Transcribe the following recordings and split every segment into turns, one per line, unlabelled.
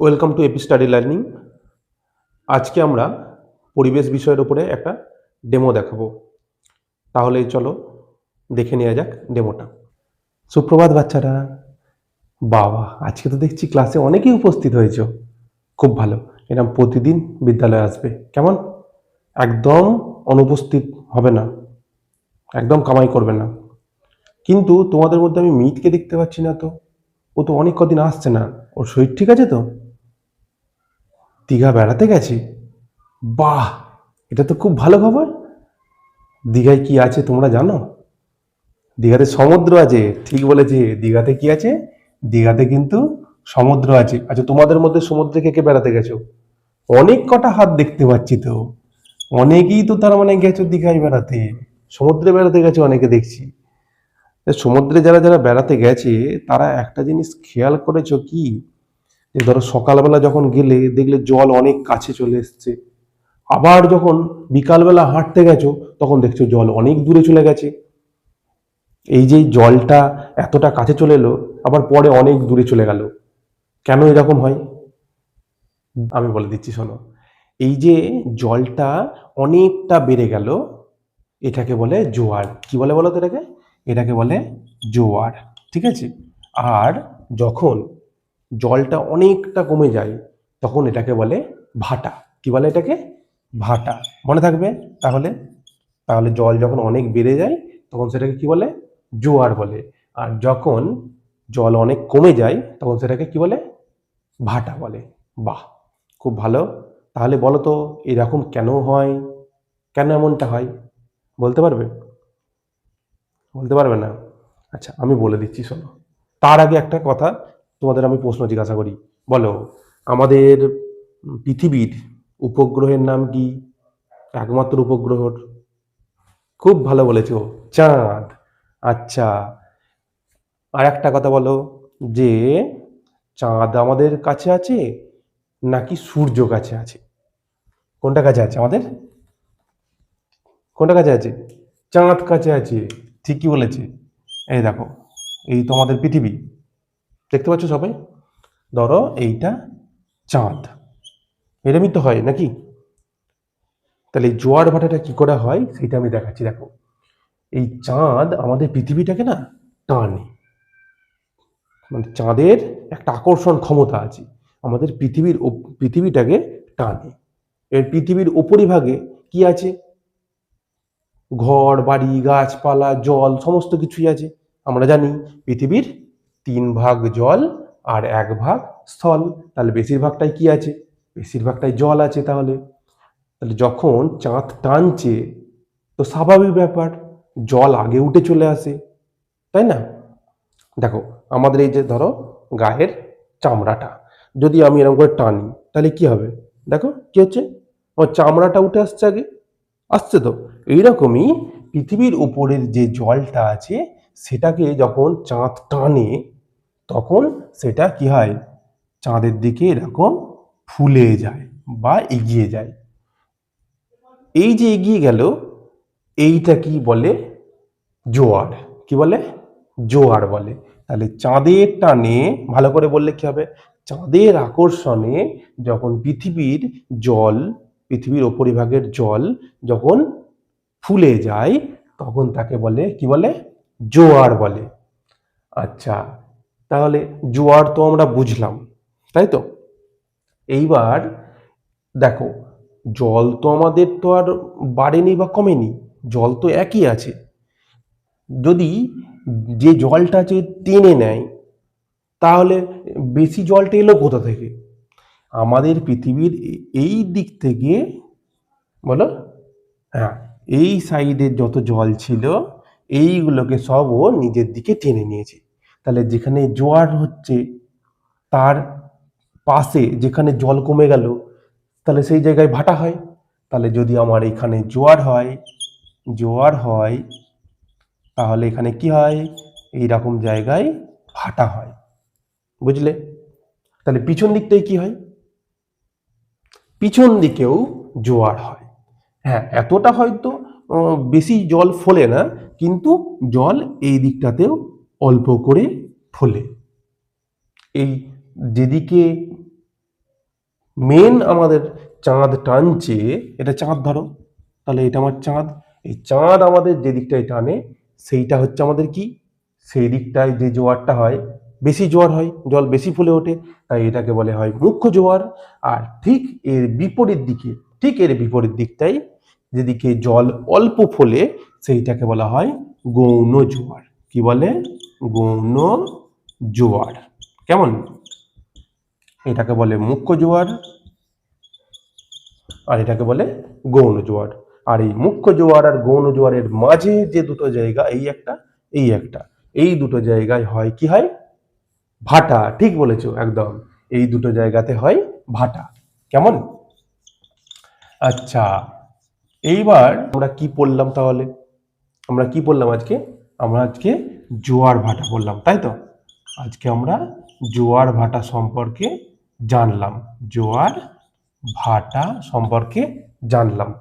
Welcome to AP study learning. আজকে আমরা পরিবেশ বিষয়ের উপরে একটা ডেমো দেখাবো। তাহলে চলো দেখে নেওয়া যাক ডেমোটা। সুপ্রভাত বাচ্চারা। বাবা, আজকে তো দেখছি ক্লাসে অনেকেই উপস্থিত হয়েছ। খুব ভালো। এরকম প্রতিদিন বিদ্যালয়ে আসবে। কেমন? একদম অনুপস্থিত হবে না। একদম কামাই করবে না। কিন্তু তোমাদের মধ্যে আমি মিতকে দেখতে পাচ্ছি না তো। ও তো অনেক কদিন আসছে না। ওর শরীর ঠিক আছে তো? দীঘা বেড়াতে গেছে? বাহ, এটা তো খুব ভালো খবর। দীঘায় কি আছে তোমরা জানো? দীঘাতে সমুদ্র আছে, ঠিক বলেছে। দীঘাতে কি আছে? দীঘাতে কিন্তু সমুদ্র আছে। আচ্ছা তোমাদের মধ্যে সমুদ্রে কে কে বেড়াতে গেছো? অনেক কটা হাত দেখতে পাচ্ছি তো। অনেকেই তো তার মানে গেছো দীঘায় বেড়াতে। সমুদ্রে বেড়াতে গেছে, অনেকে দেখছি। সমুদ্রে যারা যারা বেড়াতে গেছে, তারা একটা জিনিস খেয়াল করেছ কি? যে ধরো সকালবেলা যখন গেলে দেখলে জল অনেক কাছে চলে এসছে। আবার যখন বিকালবেলা হাঁটতে গেছো, তখন দেখছ জল অনেক দূরে চলে গেছে। এই যে জলটা এতটা কাছে চলে এলো, আবার পরে অনেক দূরে চলে গেল। কেন এরকম হয়? আমি বলে দিচ্ছি, শোনো। এই যে জলটা অনেকটা বেড়ে গেল, এটাকে বলে জোয়ার। কি বলে বলো তো এটাকে? এটাকে বলে জোয়ার। ঠিক আছে? আর যখন জলটা অনেকটা কমে যায়, তখন এটাকে বলে ভাটা। কি বলে এটাকে? ভাটা। মনে থাকবে? তাহলে তাহলে জল যখন অনেক বেড়ে যায়, তখন সেটাকে কি বলে? জোয়ার বলে। আর যখন জল অনেক কমে যায়, তখন সেটাকে কি বলে? ভাটা বলে। বাহ! খুব ভালো। তাহলে বলো তো, এরকম কেন হয়? কেন এমনটা হয়? বলতে পারবে? বলতে পারবে না? আচ্ছা আমি বলে দিচ্ছি, শোনো। তার আগে একটা কথা তোমাদের আমি প্রশ্ন জিজ্ঞাসা করি। বলো, আমাদের পৃথিবীর উপগ্রহের নাম কি? একমাত্র উপগ্রহর খুব ভালো বলেছ, চাঁদ। আচ্ছা আর একটা কথা বলো, যে চাঁদ আমাদের কাছে আছে নাকি সূর্য কাছে আছে? কোনটা কাছে আছে আমাদের? কোনটা কাছে আছে? চাঁদ কাছে আছে, ঠিকই বলেছে। এই দেখো, এই তো আমাদের পৃথিবী। দেখতে পাচ্ছ সবাই? ধরো এইটা চাঁদ। এরমই তো হয় নাকি? তাহলে এই জোয়ার ভাটাটা কি করে হয়? সেটা আমি দেখাচ্ছি। দেখো, এই চাঁদ আমাদের পৃথিবীটাকে না টানে। মানে চাঁদের একটা আকর্ষণ ক্ষমতা আছে। আমাদের পৃথিবীর পৃথিবীটাকে টানে। এর পৃথিবীর উপরিভাগে কি আছে? ঘর, বাড়ি, গাছপালা, জল, সমস্ত কিছুই আছে। আমরা জানি পৃথিবীর তিন ভাগ জল আর এক ভাগ স্থল। তাহলে বেশিরভাগটাই কি আছে? বেশিরভাগটাই জল আছে তাহলে। তাহলে যখন চাঁদ টানছে, তো স্বাভাবিক ব্যাপার, জল আগে উঠে চলে আসে, তাই না? দেখো, আমাদের এই যে ধরো গায়ের চামড়াটা, যদি আমি এরকম করে টানি, তাহলে কি হবে? দেখো, কি হচ্ছে? আমার চামড়াটা উঠে আসছে আগে, আসছে তো। এইরকমই পৃথিবীর উপরের যে জলটা আছে, সেটাকে যখন চাঁদ টানে তখন সেটা কি হয়? চাঁদের দিকে এরকম ফুলে যায় বা এগিয়ে যায়। এই যে এগিয়ে গেল, এইটা কি বলে? জোয়ার। কি বলে? জোয়ার বলে। তাহলে চাঁদের টানে ভালো করে বললে কি হবে? চাঁদের আকর্ষণে যখন পৃথিবীর জল, পৃথিবীর উপরিভাগের জল যখন ফুলে যায়, তখন তাকে বলে কি বলে? জোয়ার বলে। আচ্ছা তাহলে জোয়ার তো আমরা বুঝলাম, তাই তো? এইবার দেখো, জল তো আমাদের তো আর বাড়েনি বা কমেনি, জল তো একই আছে। যদি যে জলটা আছে টেনে নেয়, তাহলে বেশি জলটা এলো কোথা থেকে? আমাদের পৃথিবীর এই দিক থেকে, বলো? হ্যাঁ এই সাইডের যত জল ছিল, এইগুলোকে সব ও নিজের দিকে টেনে নিয়েছে। তাহলে যেখানে জোয়ার হচ্ছে, তার পাশে যেখানে জল কমে গেল, তাহলে সেই জায়গায় ভাটা হয়। তাহলে যদি আমার এখানে জোয়ার হয় জোয়ার হয়, তাহলে এখানে কি হয়? এই রকম জায়গায় ভাটা হয়। বুঝলে? তাহলে পিছন দিকটায় কি হয়? পিছন দিকেও জোয়ার হয়। হ্যাঁ এতটা হয়তো বেশি জল ফোলে না, কিন্তু জল এই দিকটাতেও অল্প করে ফোলে। এই যেদিকে মেন আমাদের চাঁদ টানছে, এটা চাঁদ ধরো। তাহলে এটা আমার চাঁদ। এই চাঁদ আমাদের যে দিকটায় টানে, সেইটা হচ্ছে আমাদের কি? সেই দিকটায় যে জোয়ারটা হয়, বেশি জোয়ার হয়, জল বেশি ফুলে ওঠে, তাই এটাকে বলে হয় মুখ্য জোয়ার। আর ঠিক এর বিপরীত দিকে, ঠিক এর বিপরীত দিকটাই যেদিকে জল অল্প ফোলে, সেইটাকে বলা হয় গৌণ জোয়ার। কি বলে? গৌণ জোয়ার। কেমন? এটাকে বলে মুখ্য জোয়ার আর এটাকে বলে গৌণ জোয়ার। আর এই মুখ্য জোয়ার আর গৌণ জোয়ারের মাঝে যে দুটো জায়গা, এই একটা এই একটা, এই দুটো জায়গায় হয় কি হয়? ভাটা, ঠিক বলেছ একদম। এই দুটো জায়গাতে হয় ভাটা। কেমন? আচ্ছা এইবার আমরা কি পড়লাম তাহলে? আমরা কি পড়লাম আজকে? আমরা আজকে জোয়ার ভাটা বললাম, তাই তো? আজকে আমরা জোয়ার ভাটা সম্পর্কে জানলাম, জোয়ার ভাটা সম্পর্কে জানলাম।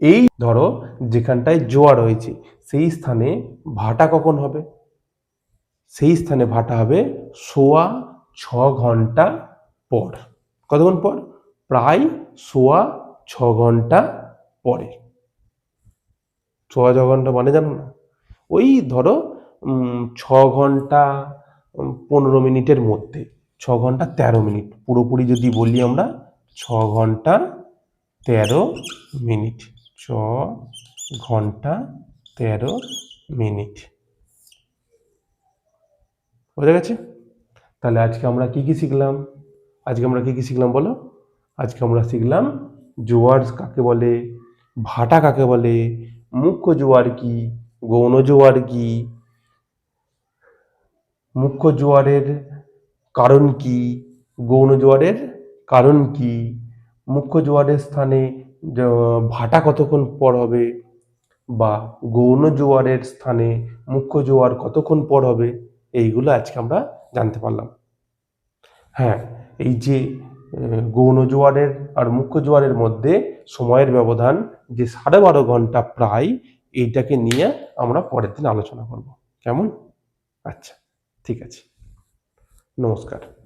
এই ধরো যেখানটায় জোয়ার হয়েছে সেই স্থানে ভাটা কখন হবে? সেই স্থানে ভাটা হবে সোয়া ছ ঘণ্টা পর। কতক্ষণ পর? প্রায় সোয়া ছ ঘণ্টা পরে। সোয়া ছ ঘণ্টা মানে জানো না? ওই ধরো ছ ঘণ্টা পনেরো মিনিটের মধ্যে, ছ ঘণ্টা তেরো মিনিট, পুরোপুরি যদি বলি আমরা, ছ ঘণ্টা তেরো মিনিট, ছ ঘণ্টা তেরো মিনিট। বোঝা গেছে? তাহলে আজকে আমরা কি কি শিখলাম? আজকে আমরা কি কি শিখলাম বলো? আজকে আমরা শিখলাম জোয়ার কাকে বলে, ভাটা কাকে বলে, মুখ্য জোয়ার কি? গৌণ জোয়ার কি মুখ্য জোয়ারের কারণ কি? গৌণ জোয়ারের কারণ কি? মুখ্য জোয়ারের স্থানে ভাটা কতক্ষণ পর হবে? বা গৌণ জোয়ারের স্থানে মুখ্য জোয়ার কতক্ষণ পর হবে? এইগুলো আজকে আমরা জানতে পারলাম। হ্যাঁ এই যে গৌণ জোয়ারের আর মুখ্য জোয়ারের মধ্যে সময়ের ব্যবধান যে সাড়ে বারো ঘণ্টা প্রায় এইটাকে নিয়ে আমরা পরের দিন আলোচনা করব। কেমন? আচ্ছা ঠিক আছে। নমস্কার।